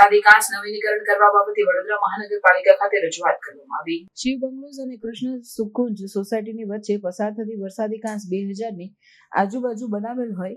વરસાદી કાંસ નવીનીકરણ કરવા બાબતે વડોદરા મહાનગરપાલિકા ખાતે રજૂઆત કરવામાં આવી. શિવ બંગલોઝ અને કૃષ્ણ સુકુંજ સોસાયટીની વચ્ચે પસાર થતી વરસાદી કાંસ બે હજારની આજુબાજુ બનાવેલ હોય,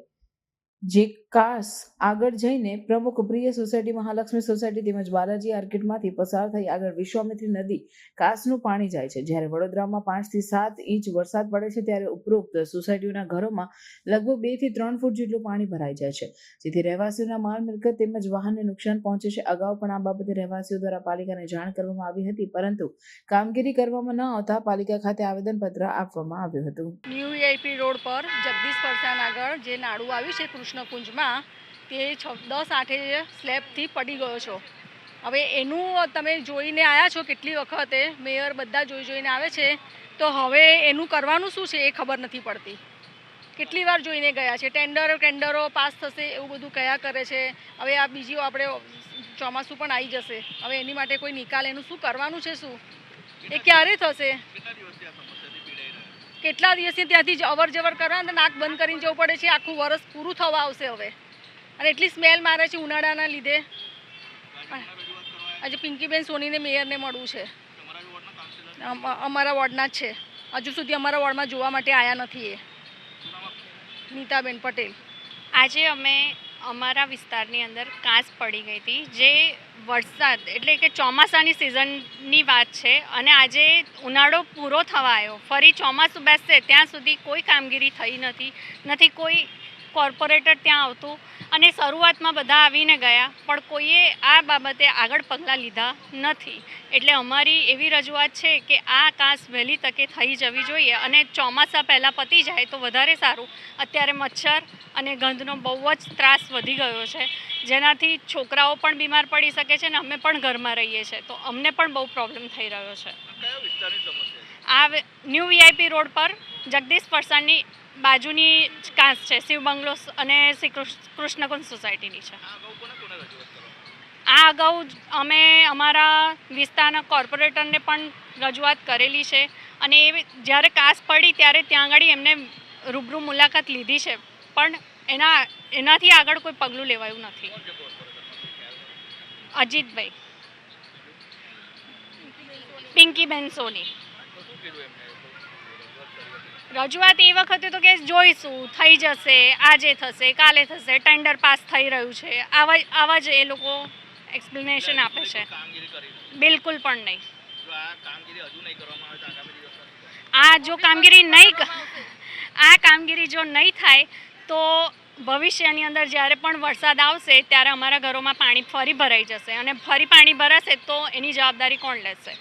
જે કાસ આગળ જઈને પ્રમુખ પ્રિય સોસાયટી મહાલક્ષ્મી સોસાયટી તેમજ બાલાજી આર્કેટમાંથી પસાર થઈ આગળ વિશ્વામિત્રી નદી કાસનું પાણી જાય છે. જ્યારે વડોદરામાં પાંચથી સાત ઇંચ વરસાદ પડે છે ત્યારે ઉપરોક્ત સોસાયટીઓના ઘરોમાં લગભગ બેથી ત્રણ ફૂટ જેટલું પાણી ભરાઈ જાય છે. જેથી રહેવાસીઓના માલ મિલકત તેમજ વાહનને નુકસાન પહોંચે છે. અગાઉ પણ આ બાબતે રહેવાસીઓ દ્વારા પાલિકાને જાણ કરવામાં આવી હતી, પરંતુ કામગીરી કરવામાં ન આવતા પાલિકા ખાતે આવેદનપત્ર આપવામાં આવ્યું હતું. ન્યૂ રોડ પર જગદીશ પરસાન આગળ જે નાડું આવ્યું છે કૃષ્ણકુંજમાં તે દસ આઠે સ્લેબથી પડી ગયો છો. હવે એનું તમે જોઈને આવ્યા છો કેટલી વખતે, મેયર બધા જોઈ જોઈને આવે છે, તો હવે એનું કરવાનું શું છે એ ખબર નથી પડતી. કેટલી વાર જોઈને ગયા છે? ટેન્ડરો ટેન્ડરો પાસ થશે એવું બધું કયા કરે છે? હવે આ બીજી આપણે ચોમાસું પણ આવી જશે. હવે એની માટે કોઈ નિકાલ, એનું શું કરવાનું છે શું? એ ક્યારે થશે? કેટલા દિવસથી ત્યાંથી અવર જવર કરવા નાક બંધ કરીને જવું પડે છે? આખું વરસ પૂરું થવા આવશે હવે. અને એટલી સ્મેલ મારે છે ઉનાળાના લીધે. આજે પિંકીબેન સોનીને મેયરને મળવું છે. અમારા વોર્ડના જ છે. હજુ સુધી અમારા વોર્ડમાં જોવા માટે આવ્યા નથી એ. નીતાબેન પટેલ. આજે અમે અમારા વિસ્તારની અંદર કાંસ પડી ગઈ હતી, જે વરસાદ એટલે કે ચોમાસાની સિઝનની વાત છે અને આજે ઉનાળો પૂરો થવા આવ્યો. ફરી ચોમાસું બેસશે, ત્યાં સુધી કોઈ કામગીરી થઈ નથી. નથી કોઈ કોર્પોરેટર ત્યાં આવતું અને શરૂઆતમાં બધા આવીને ગયા પણ કોઈએ આ બાબતે આગળ પગલાં લીધા નથી. એટલે અમારી એવી રજૂઆત છે કે આ કાંસ વહેલી તકે થઈ જવી જોઈએ અને ચોમાસા પહેલાં પતી જાય તો વધારે સારું. અત્યારે મચ્છર અને ગંધનો બહુ જ ત્રાસ વધી ગયો છે. જેનાથી છોકરાઓ પણ બીમાર પડી શકે છે અને અમે પણ ઘરમાં રહીએ છીએ. તો અમને પણ બહુ પ્રોબ્લેમ થઈ રહ્યો છે. આ ન્યૂ વીઆઈપી રોડ પર જગદીશ પરસાણની બાજુની જ કાંસ છે શિવ બંગલોસ અને શ્રી કૃષ્ણ કૃષ્ણકુંજ સોસાયટીની છે. આ અગાઉ અમે અમારા વિસ્તારના કોર્પોરેટરને પણ રજૂઆત કરેલી છે અને એ જ્યારે કાસ પડી ત્યારે ત્યાં આગળ એમને રૂબરૂ મુલાકાત લીધી છે પણ એના એનાથી આગળ કોઈ પગલું લેવાયું નથી. અજીતભાઈ. પિંકીબેન સોની. રજૂઆત એ વખતે તો કે જોઈશું. થઈ જશે આજે થશે કાલે થશે ટેન્ડર પાસ થઈ રહ્યું છે. આવા આવા જ એ લોકો એક્સપ્લેનેશન આપે છે. બિલકુલ પણ નહીં. આ જો કામગીરી નહીં આ કામગીરી જો નહીં થાય તો ભવિષ્યની અંદર જ્યારે પણ વરસાદ આવશે ત્યારે અમારા ઘરોમાં પાણી ફરી ભરાઈ જશે. અને ફરી પાણી ભરાશે તો એની જવાબદારી કોણ લેશે?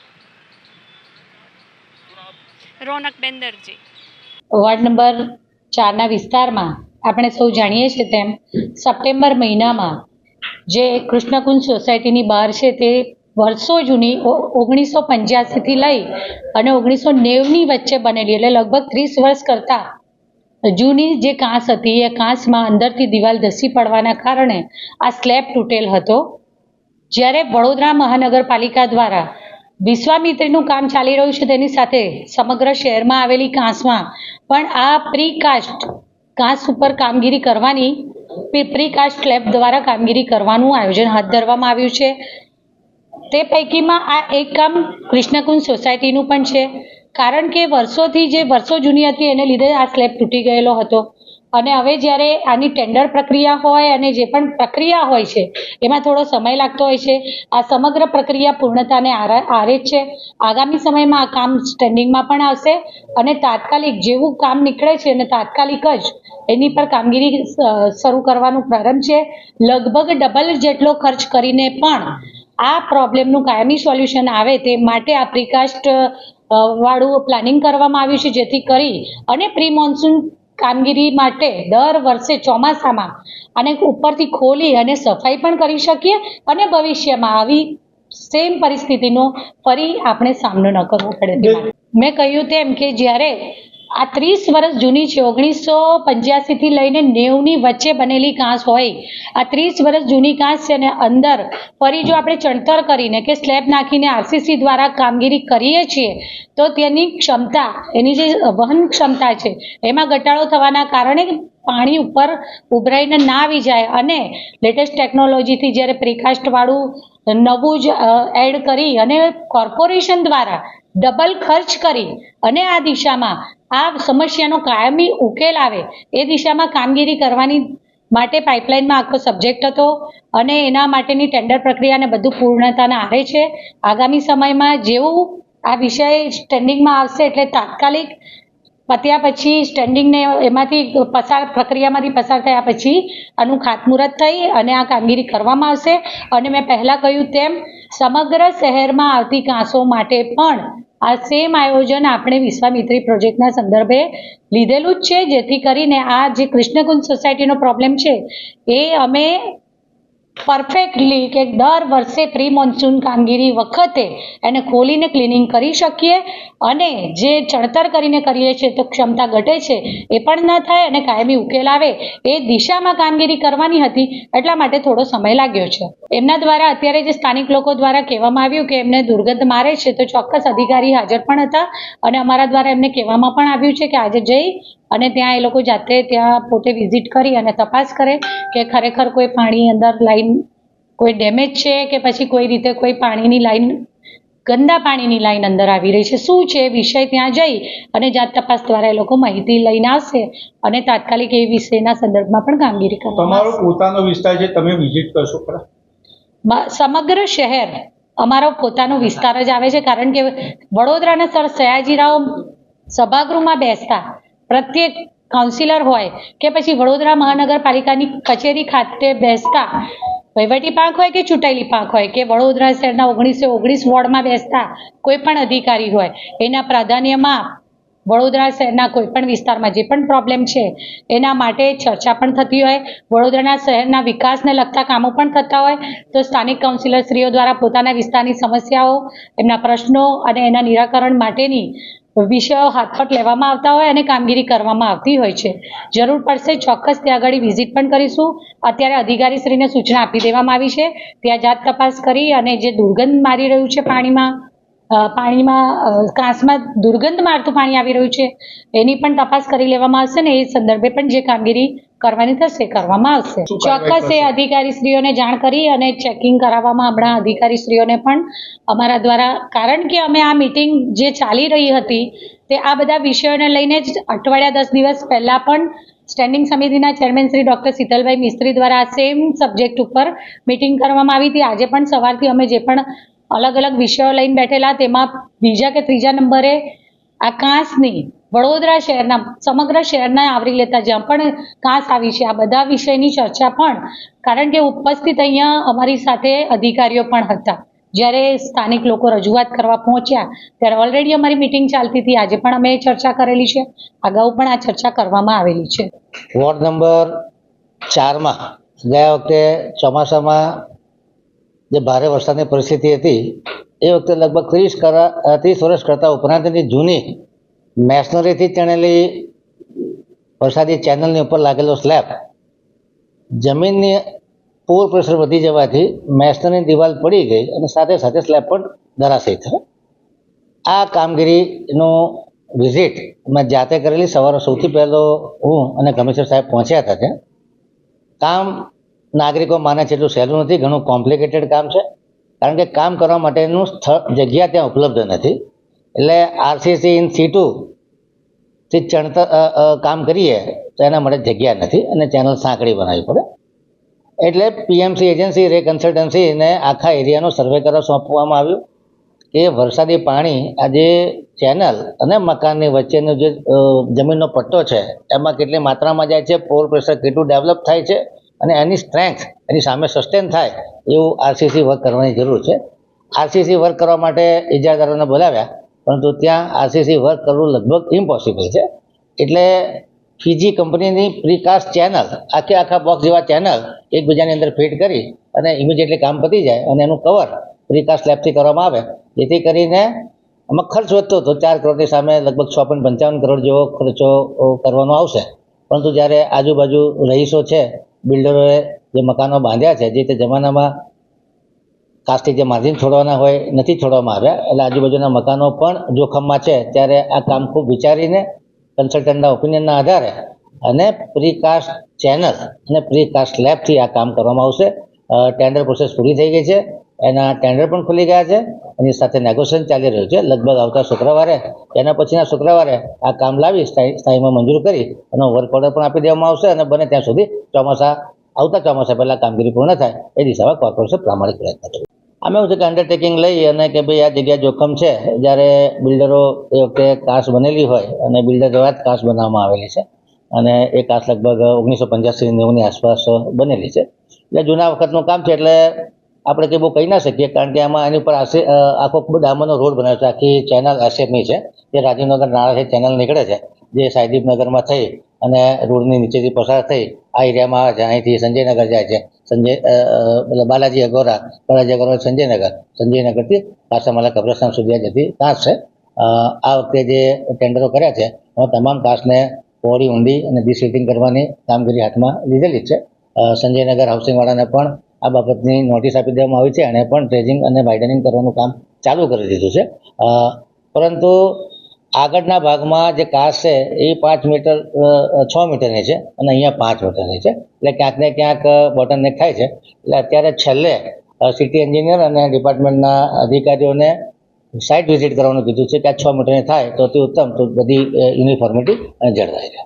રોનક દરજી. વોર્ડ નંબર ચારના વિસ્તારમાં આપણે સૌ જાણીએ છીએ તેમ સપ્ટેમ્બર મહિનામાં જે કૃષ્ણકુંજ સોસાયટીની બહાર છે તે વર્ષો જૂની ઓગણીસો પંચ્યાસીથી લઈ અને ઓગણીસો નેવની વચ્ચે બનેલી એટલે લગભગ ત્રીસ વર્ષ કરતાં જૂની જે કાંસ હતી એ કાંસમાં અંદરથી દિવાલ ધસી પડવાના કારણે આ સ્લેબ તૂટેલ હતો. જ્યારે વડોદરા મહાનગરપાલિકા દ્વારા વિશ્વામિત્રીનું કામ ચાલી રહ્યું છે તેની સાથે સમગ્ર શહેરમાં આવેલી કાંસમાં પણ આ પ્રીકાસ્ટ કાંસ ઉપર કામગીરી કરવાની પ્રીકાસ્ટ સ્લેબ દ્વારા કામગીરી કરવાનું આયોજન હાથ ધરવામાં આવ્યું છે. તે પૈકીમાં આ એક કામ કૃષ્ણકુંજ સોસાયટીનું પણ છે. કારણ કે વર્ષોથી જે, વર્ષો જૂની હતી, એને લીધે આ સ્લેબ તૂટી ગયેલો હતો. અને હવે જ્યારે આની ટેન્ડર પ્રક્રિયા હોય અને જે પણ પ્રક્રિયા હોય છે, એમાં થોડો સમય લાગતો હોય છે. આ સમગ્ર પ્રક્રિયા પૂર્ણતાને આરે છે. આગામી સમયમાં આ કામ સ્ટેન્ડિંગમાં પણ આવશે અને તાત્કાલિક જેવું કામ નીકળે છે અને તાત્કાલિક જ એની પર કામગીરી શરૂ કરવાનું પ્રારંભ છે. લગભગ ડબલ જેટલો ખર્ચ કરીને પણ આ પ્રોબ્લેમનું કાયમી સોલ્યુશન આવે તે માટે આ પ્રિકાસ્ટ વાળું પ્લાનિંગ કરવામાં આવ્યું છે જેથી કરી અને પ્રી મોન્સૂન કામગીરી માટે દર વર્ષે ચોમાસામાં અને ઉપરથી ખોલી અને સફાઈ પણ કરી શકીએ અને ભવિષ્યમાં આવી સેમ પરિસ્થિતિનો ફરી આપણે સામનો ન કરવો પડે. મેં કહ્યું તેમ કે જ્યારે આ ત્રીસ વર્ષ જૂની છે. ઓગણીસો પંચ્યાસીથી લઈને નેવની વચ્ચે બનેલી કાંસ હોય. આ ત્રીસ વર્ષ જૂની કાંસ છે ને અંદર ફરી જો આપણે ચણતર કરીને કે સ્લેબ નાખીને આરસીસી દ્વારા કામગીરી કરીએ છીએ, તો તેની ક્ષમતા, એની જે વહન ક્ષમતા છે, એમાં ઘટાડો થવાના કારણે પાણી ઉપર ઉભરાઈને ના આવી જાય અને લેટેસ્ટ ટેકનોલોજીથી જ્યારે પ્રિકાસ્ટવાળું નવું જ એડ કરી અને કોર્પોરેશન દ્વારા ડબલ ખર્ચ કરી અને આ દિશામાં આ સમસ્યાનો કાયમી ઉકેલ આવે, એ દિશામાં કામગીરી કરવાની માટે પાઇપલાઇનમાં આખો સબ્જેક્ટ હતો અને એના માટેની ટેન્ડર પ્રક્રિયાને બધું પૂર્ણતાને આવે છે. આગામી સમયમાં જેવું આ વિષય સ્ટેન્ડિંગમાં આવશે એટલે તાત્કાલિક પત્યા પછી સ્ટેન્ડિંગને એમાંથી પસાર, પ્રક્રિયામાંથી પસાર થયા પછી આનું ખાતમુહૂર્ત થઈ અને આ કામગીરી કરવામાં આવશે. અને મેં પહેલાં કહ્યું તેમ, સમગ્ર શહેરમાં આવતી કાંસો માટે પણ આ સેમ આયોજન આપણે વિશ્વામિત્રી પ્રોજેક્ટના સંદર્ભે લીધેલું જ છે. જેથી કરીને આ જે કૃષ્ણકુંજ સોસાયટીનો પ્રોબ્લેમ છે, એ અમે પરફેક્ટલી કે દર વર્ષે પ્રી મોન્સૂન કામગીરી વખતે એને ખોલીને ક્લિનિંગ કરી શકીએ અને જે ચણતર કરીને કરીએ છીએ તો ક્ષમતા ઘટે છે, એ પણ ન થાય અને કાયમી ઉકેલ આવે એ દિશામાં કામગીરી કરવાની હતી એટલા માટે થોડો સમય લાગ્યો છે. એમના દ્વારા અત્યારે જે સ્થાનિક લોકો દ્વારા કહેવામાં આવ્યું કે એમને દુર્ગંધ મારે છે તો ચોક્કસ અધિકારી હાજર પણ હતા અને અમારા દ્વારા એમને કહેવામાં પણ આવ્યું છે કે આજે જઈ અને ત્યાં એ લોકો જાતે ત્યાં પોતે વિઝિટ કરી અને તપાસ કરે કે ખરેખર કોઈ પાણી અંદર લાઈન કોઈ ડેમેજ છે કે પછી કોઈ રીતે કોઈ પાણીની લાઈન ગંદા પાણીની લાઈન અંદર આવી રહી છે? શું છે? એ વિષય ત્યાં જઈ અને જાત તપાસ દ્વારા એ લોકો માહિતી લઈને આવશે અને તાત્કાલિક એ વિષયના સંદર્ભમાં પણ કામગીરી કરશે તમારો પોતાનો વિસ્તાર છે તમે વિઝિટ કરશો ખરા સમગ્ર શહેર અમારો પોતાનો વિસ્તાર જ આવે છે કારણ કે વડોદરાના સર સયાજીરાવ સભાગૃહમાં બેસતા પ્રત્યેક કાઉન્સિલર હોય કે પછી વડોદરા મહાનગરપાલિકાની કચેરી ખાતે બેસતા, વહીવટી પાંખ હોય કે ચૂંટાયેલી પાંખ હોય, કે વડોદરા શહેરના ઓગણીસો ઓગણીસ વોર્ડમાં બેસતા કોઈ પણ અધિકારી હોય, એના પ્રાધાન્યમાં વડોદરા શહેરના કોઈપણ વિસ્તારમાં જે પણ પ્રોબ્લેમ છે, એના માટે ચર્ચા પણ થતી હોય. વડોદરાના શહેરના વિકાસને લગતા કામો પણ થતા હોય. તો સ્થાનિક કાઉન્સિલરશ્રીઓ દ્વારા પોતાના વિસ્તારની સમસ્યાઓ, એમના પ્રશ્નો અને એના નિરાકરણ માટેની વિષયો હાથપટ લેવામાં આવતા હોય અને કામગીરી કરવામાં આવતી હોય છે. જરૂર પડશે ચોક્કસ ત્યાં આગળ વિઝિટ પણ કરીશું. અત્યારે અધિકારીશ્રીને સૂચના આપી દેવામાં આવી છે. ત્યાં જાત તપાસ કરી અને જે દુર્ગંધ મારી રહ્યું છે પાણીમાં પાણીમાં કાંસમાં દુર્ગંધ મારતું પાણી આવી રહ્યું છે, એની પણ તપાસ કરી લેવામાં આવશે ને એ સંદર્ભે પણ જે કામગીરી કરવાની થશે કરવામાં આવશે. ચોક્કસ એ અધિકારી શ્રીઓને જાણ કરી અને ચેકિંગ કરાવવામાં આપણા અધિકારી શ્રીઓને પણ અમારા દ્વારા કારણ કે અમે આ મિટિંગ જે ચાલી રહી હતી તે આ બધા વિષયોને લઈને જ અઠવાડિયા દસ દિવસ પહેલાં પણ સ્ટેન્ડિંગ સમિતિના ચેરમેન શ્રી ડૉક્ટર શીતલભાઈ મિસ્ત્રી દ્વારા આ સેમ સબ્જેક્ટ ઉપર મિટિંગ કરવામાં આવી હતી. આજે પણ સવારથી અમે જે પણ અલગ અલગ વિષયો લઈને બેઠેલા તેમાં બીજા કે ત્રીજા નંબરે આ કાંસની વડોદરા શહેરના, સમગ્ર શહેરના આવરી લેતા જ્યાં પણ કાંસ આવી છે, આ બધા વિષયની ચર્ચા પણ, કારણ કે ઉપસ્થિત અહીંયા અમારી સાથે અધિકારીઓ પણ હતા. જ્યારે સ્થાનિક લોકો રજૂઆત કરવા પહોંચ્યા, ત્યારે ઓલરેડી અમારી મિટિંગ ચાલતી હતી. આજે પણ અમે ચર્ચા કરેલી છે. અગાઉ પણ આ ચર્ચા કરવામાં આવેલી છે. વોર્ડ નંબર ચારમાં ગયા વખતે ચોમાસામાં જે ભારે વરસાદની પરિસ્થિતિ હતી, એ વખતે લગભગ ત્રીસ કરા, ત્રીસ વર્ષ કરતાં ઉપરાંતની જૂની મેશનરીથી ચણેલી વરસાદી ચેનલની ઉપર લાગેલો સ્લેબ જમીનની પૂર પ્રેશર વધી જવાથી મેશનરીની દિવાલ પડી ગઈ અને સાથે સાથે સ્લેબ પણ ધરાશય થયો. આ કામગીરીનું વિઝિટ મેં જાતે કરેલી. સવારે સૌથી પહેલો હું અને કમિશનર સાહેબ પહોંચ્યા હતા ત્યાં. કામ નાગરિકો માને છે એટલું સહેલું નથી. ઘણું કોમ્પ્લિકેટેડ કામ છે. કારણ કે કામ કરવા માટેનું સ્થળ જગ્યા ત્યાં ઉપલબ્ધ નથી. એટલે આરસીસી ઇન સીટુ થી ચણતર કામ કરીએ તો એના માટે જગ્યા નથી અને ચેનલ સાંકડી બનાવવી પડે. એટલે પીએમસી એજન્સી રે કન્સલ્ટન્સીને આખા એરિયાનો સર્વે કરવા સોંપવામાં આવ્યું કે વરસાદી પાણી આ જે ચેનલ અને મકાનની વચ્ચેનો જે જમીનનો પટ્ટો છે, એમાં કેટલી માત્રામાં જાય છે પોર પ્રેશર કેટલું ડેવલપ થાય છે અને એની સ્ટ્રેન્થ એની સામે સસ્ટેન થાય એવું આરસીસી વર્ક કરવાની જરૂર છે. આરસીસી વર્ક કરવા માટે ઇજાદારોને બોલાવ્યા. પરંતુ ત્યાં આરસીસી વર્ક કરવું લગભગ ઇમ્પોસિબલ છે. એટલે ફીજી કંપનીની પ્રીકાસ્ટ ચેનલ આખે આખા બોક્સ જેવા ચેનલ એકબીજાની અંદર ફિટ કરી અને ઇમિડિયેટલી કામ પતી જાય અને એનું કવર પ્રીકાસ્ટ લેબથી કરવામાં આવે. જેથી કરીને આમાં ખર્ચ વધતો હતો. ચાર કરોડની સામે લગભગ છ પોઈન્ટ પંચાવન કરોડ જેવો ખર્ચો કરવાનો આવશે. પરંતુ જ્યારે આજુબાજુ રહીશો છે બિલ્ડરોએ જે મકાનો બાંધ્યા છે, જે તે જમાનામાં કાસ્ટિક જે માર્જિન છોડવાના હોય, નથી છોડવામાં આવ્યા. એટલે આજુબાજુના મકાનો પણ જોખમમાં છે. ત્યારે આ કામ ખૂબ વિચારીને કન્સલ્ટન્ટના ઓપિનિયનના આધારે અને પ્રીકાસ્ટ ચેનલ અને પ્રીકાસ્ટ લેબથી આ કામ કરવામાં આવશે. ટેન્ડર પ્રોસેસ પૂરી થઈ ગઈ છે. એના ટેન્ડર પણ ખુલી ગયા છે. એની સાથે નેગોશિયન ચાલી રહ્યું છે. લગભગ આવતા શુક્રવારે, એના પછીના શુક્રવારે આ કામ લાવી સ્થાયી, સ્થાયીમાં મંજૂર કરી એનો વર્ક ઓર્ડર પણ આપી દેવામાં આવશે અને બને ત્યાં સુધી ચોમાસા, આવતા ચોમાસા પહેલાં કામગીરી પૂર્ણ થાય એ દિશામાં કોર્પોરેશન પ્રામાણિક પ્રયત્ન કરશે. આમે એવું છે કે અંડરટેકિંગ લઈ અને કે ભાઈ આ જગ્યા જોખમ છે, જ્યારે બિલ્ડરો એ વખતે કાસ બનેલી હોય અને બિલ્ડર દ્વારા જ કાસ બનાવવામાં આવેલી છે. અને એ કાસ લગભગ ઓગણીસો પંચ્યાસી નેવુંની આસપાસ બનેલી છે. એટલે જૂના વખતનું કામ છે એટલે આપણે કંઈ બહુ કહી ના શકીએ, કારણ કે આમાં એની ઉપર આશે આખો ડામરનો રોડ બનાવ્યો છે. આખી ચેનલ એસએફની છે. જે રાજીવનગર નાળાથી ચેનલ નીકળે છે. જે સાયદીપનગરમાં થઈ અને રોડની નીચેથી પસાર થઈ આ એરિયામાં આવે છે અહીંથી સંજયનગર જાય છે. સંજય અ, બાલાજી અગોરા બાલાજી અગોરા સંજયનગર. સંજયનગરથી કાસામાલા કબ્રસ્તાન સુધી જતી કાંસ છે. આ વખતે જે ટેન્ડરો કર્યા છે એમાં તમામ કાસને પહોળી ઊંડી અને ડિસિટિંગ કરવાની કામગીરી હાથમાં લીધેલી છે. સંજયનગર હાઉસિંગવાળાને પણ આ બાબતની નોટિસ આપી દેવામાં આવી છે. અને પણ ડ્રેજિંગ અને વાઇડનિંગ કરવાનું કામ ચાલુ કરી દીધું છે. પરંતુ આગળના ભાગમાં જે કાચ છે, એ પાંચ મીટર છ મીટરની છે અને અહીંયા પાંચ મીટરની છે. એટલે ક્યાંક ને ક્યાંક બટનને થાય છે. એટલે અત્યારે છેલ્લે સિટી એન્જિનિયર અને ડિપાર્ટમેન્ટના અધિકારીઓને સાઇટ વિઝિટ કરવાનું કીધું છે કે આ છ મીટરની થાય તો તે ઉત્તમ, તો બધી યુનિફોર્મિટી જળવાય રહે.